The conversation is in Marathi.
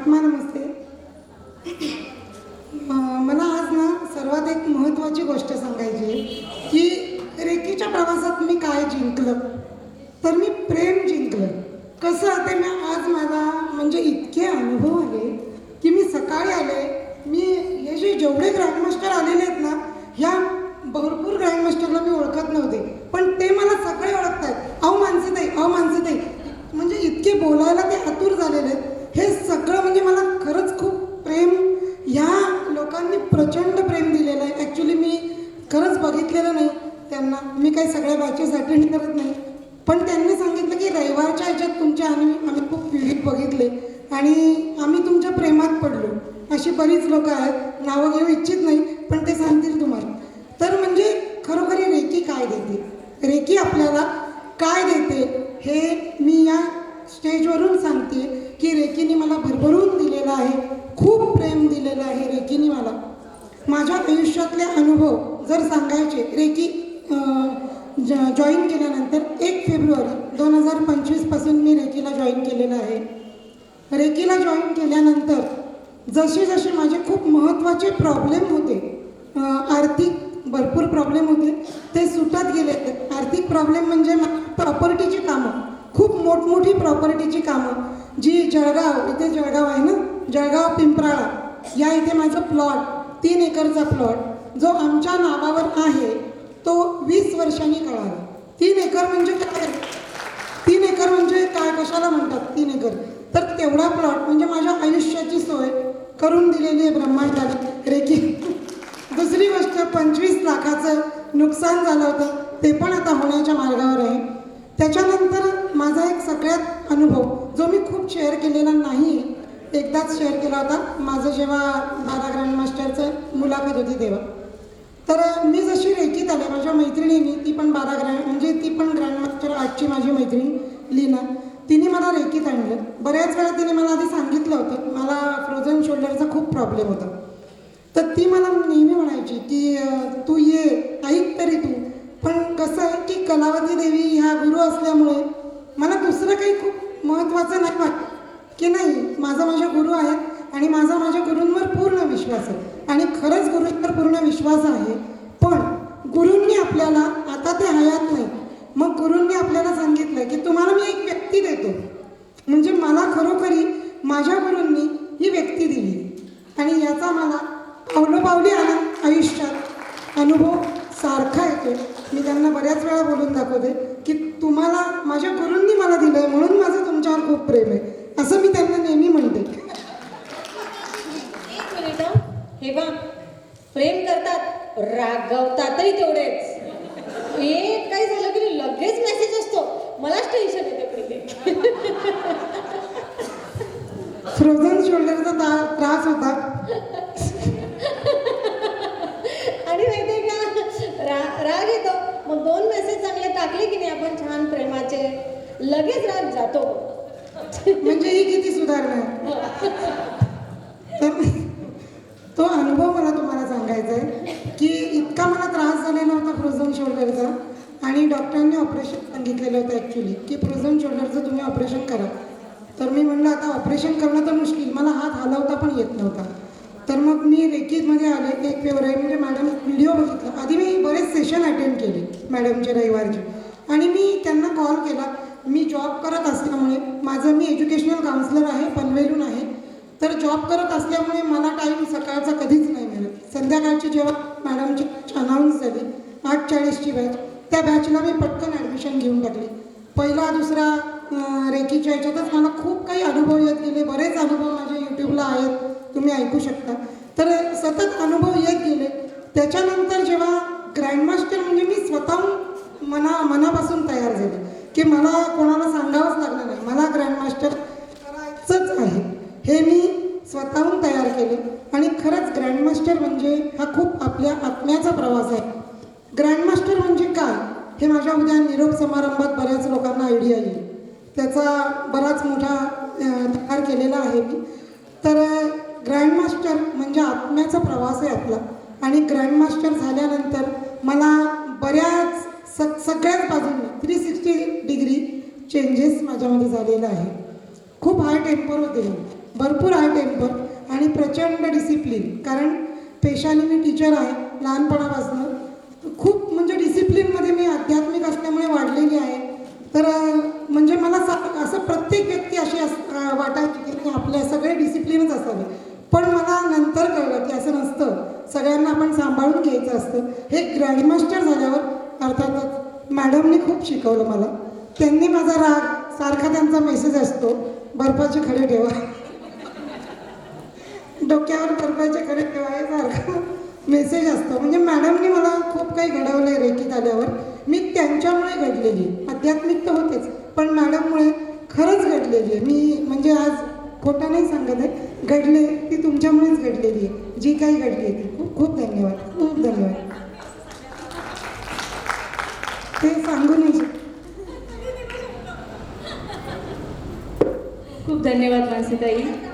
आत्मा नमस्ते मला आज ना सर्वात एक महत्त्वाची गोष्ट सांगायची की रेकीच्या प्रवासात मी काय जिंकलं? तर मी प्रेम जिंकलं. कसं ते मी आज मला म्हणजे इतके अनुभव आले की मी सकाळी आले मी हे जे जेवढे ग्रँडमास्टर आलेले आहेत ना ह्या भरपूर ग्रँडमास्टरला मी ओळखत नव्हते पण ते मला सगळे ओळखत आहेत अहो मानसी ताई अहो मानसी ताई म्हणजे इतके बोलायला ते आतुर झालेले आहेत हे सगळं म्हणजे मला खरंच खूप प्रेम ह्या लोकांनी प्रचंड प्रेम दिलेलं आहे. ॲक्च्युली मी खरंच बघितलेलं नाही त्यांना. मी काही सगळ्या बॅचेस अटेंड करत नाही. पण त्यांनी सांगितलं की रविवारच्या ह्याच्यात तुमच्या आम्ही आम्ही खूप विविध बघितले. आणि आम्ही तुमच्या प्रेमात पडलो. अशी बरीच लोक आहेत. नावं घेऊ इच्छित नाही पण ते सांगतील तुम्हाला. तर म्हणजे खरोखरी रेकी काय देते? रेकी आपल्याला काय देते? हे मी या स्टेजवरून सांगते की रेकीने मला भरभरून दिलेलं आहे. खूप प्रेम दिलेलं आहे रेकीने मला. माझ्या आयुष्यातले अनुभव जर सांगायचे रेकी जॉईन केल्यानंतर एक फेब्रुवारी दोन हजार पंचवीसपासून मी रेकीला जॉईन केलेलं आहे. रेकीला जॉईन केल्यानंतर जशी जसे माझे खूप महत्त्वाचे प्रॉब्लेम होते आर्थिक भरपूर प्रॉब्लेम होते ते सुटत गेले. आर्थिक प्रॉब्लेम म्हणजे प्रॉपर्टीची कामं खूप मोठमोठी प्रॉपर्टीची कामं जी जळगाव इथे जळगाव आहे ना? जळगाव पिंपराळा या इथे माझं प्लॉट तीन एकरचा प्लॉट जो आमच्या नावावर आहे तो वीस वर्षांनी कळाला. तीन एकर म्हणजे काय? तीन एकर म्हणजे काय? कशाला म्हणतात तीन एकर? तर तेवढा प्लॉट म्हणजे माझ्या आयुष्याची सोय करून दिलेली आहे ब्रह्मांडाने. रेकी दुसरी गोष्ट पंचवीस लाखाचं नुकसान झालं होतं. ते पण आता होण्याच्या मार्गावर आहे. त्याच्यानंतर माझा एक सगळ्यात अनुभव जो मी खूप शेअर केलेला नाही एकदाच शेअर केला होता. माझं जेव्हा बारा ग्रँड मास्टरचं मुलाखत होती तेव्हा. तर मी जशी रेखीत आले माझ्या मैत्रिणीनी ती पण बारा ग्रँड म्हणजे ती पण ग्रँडमास्टर आजची माझी मैत्रीण लीना तिने मला रेकीत आणलं. बऱ्याच वेळा तिने मला आधी सांगितलं होतं. मला फ्रोझन शोल्डरचा खूप प्रॉब्लेम होता. तर ती मला नेहमी म्हणायची की तू ये ऐक तरी तू. पण कसं आहे की कलावती देवी ह्या गुरु असल्यामुळे मला दुसरं काही खूप महत्त्वाचं नाही वाटत. की नाही माझा माझ्या गुरु आहेत आणि माझा माझ्या गुरूंवर पूर्ण विश्वास आहे. आणि खरंच गुरूंवर पूर्ण विश्वास आहे पण गुरूंनी आपल्याला आता ते हयात नाही. मग गुरूंनी आपल्याला सांगितलं की तुम्हाला मी एक व्यक्ती देतो. म्हणजे मला खरोखरी माझ्या गुरूंनी ही व्यक्ती दिली. आणि याचा मला पावलोपावली आला आयुष्यात. अनुभव सारखा येतो मी त्यांना बऱ्याच वेळा बोलून दाखवते की तुम्हाला माझ्या गुरूंनी मला दिलं आहे म्हणून माझं तुमच्यावर खूप प्रेम आहे. असं मी त्यांना नेहमी म्हणते. एक मिनिट. हं. बघ प्रेम करतात रागवतातही तेवढेच. एक काही झालं की लगेच मेसेज असतो. मलाच टेन्शन येते फ्रोझन शोल्डरचा ता- त्रास होता. आणि माहितीये का? रा राग येतो. मग दोन मेसेज चांगले टाकले की नाही आपण छान प्रेमाचे लगेच राग जातो. म्हणजे ही किती सुधारणा आहे? तर तो अनुभव मला तुम्हाला सांगायचा आहे की इतका मला त्रास झालेला होता फ्रोझन शोल्डरचा आणि डॉक्टरांनी ऑपरेशन सांगितलेलं होतं ॲक्च्युली की फ्रोझन शोल्डरचं तुम्ही ऑपरेशन करा. तर मी म्हणलं आता ऑपरेशन करणं तर मुश्किल मला हात हलवता पण येत नव्हता. तर मग मी रेकीजमध्ये आले एक फेवरेट म्हणजे मॅडम व्हिडिओ बघितला. आधी मी बरेच सेशन अटेंड केले मॅडमचे रविवारचे. आणि मी त्यांना कॉल केला मी जॉब करत असल्यामुळे माझं मी एज्युकेशनल काउन्सलर आहे पनवेलून आहे. तर जॉब करत असल्यामुळे मला टाईम सकाळचा कधीच नाही मिळत. संध्याकाळची जेव्हा मॅडमची अनाऊन्स झाली आठ चाळीसची बॅच त्या बॅचला मी पटकन ॲडमिशन घेऊन टाकली. पहिला दुसरा रेकीच्या याच्यातच मला खूप काही अनुभव येत गेले. बरेच अनुभव माझे यूट्यूबला आहेत. तुम्ही ऐकू शकता. तर सतत अनुभव येत गेले. त्याच्यानंतर जेव्हा ग्रँडमास्टर म्हणजे मी स्वतःहून मना मनापासून तयार झाले की मला कोणाला सांगावंच लागलं नाही. मला ग्रँडमास्टर करायचंच आहे. हे मी स्वतःहून तयार केले. आणि खरंच ग्रँडमास्टर म्हणजे हा खूप आपल्या आत्म्याचा प्रवास आहे. ग्रँडमास्टर म्हणजे काय? हे माझ्या उद्या निरोप समारंभात बऱ्याच लोकांना आयडिया येईल. त्याचा बराच मोठा तयार केलेला आहे मी. तर ग्रँडमास्टर म्हणजे आत्म्याचा प्रवास आहे आपला. आणि ग्रँडमास्टर झाल्यानंतर मला बऱ्याच स सगळ्याच बाजूंनी थ्री सिक्स्टी डिग्री चेंजेस माझ्यामध्ये झालेला आहे. खूप हाय टेम्पर होते. भरपूर हाय टेम्पर आणि प्रचंड डिसिप्लिन कारण पेशाने मी टीचर आहे लहानपणापासून. खूप म्हणजे डिसिप्लिनमध्ये मी आध्यात्मिक असल्यामुळे वाढलेली आहे. तर म्हणजे मला असं प्रत्येक व्यक्ती अशी अस वाटायची की आपल्या सगळे डिसिप्लिनच असावे. पण मला नंतर कळलं की असं नसतं. सगळ्यांना आपण सांभाळून घ्यायचं असतं. हे ग्रँडमास्टर झाल्यावर अर्थातच मॅडमने खूप शिकवलं मला. त्यांनी माझा राग सारखा त्यांचा मेसेज असतो बर्फाचे खडे ठेवा. डोक्यावर बर्फाचे खडे ठेवा हे सारखा मेसेज असतो. म्हणजे मॅडमनी मला खूप काही घडवलं आहे रेखीत आल्यावर. मी त्यांच्यामुळे घडलेली आध्यात्मिक तर होतेच पण मॅडममुळे खरंच घडलेली आहे. मी म्हणजे आज खोटा नाही सांगत आहे घडले ती तुमच्यामुळेच घडलेली आहे. जी काही घडली आहे ती. खूप खूप धन्यवाद खूप धन्यवाद ते सांगू नाही शकत. खूप धन्यवाद मानसीताई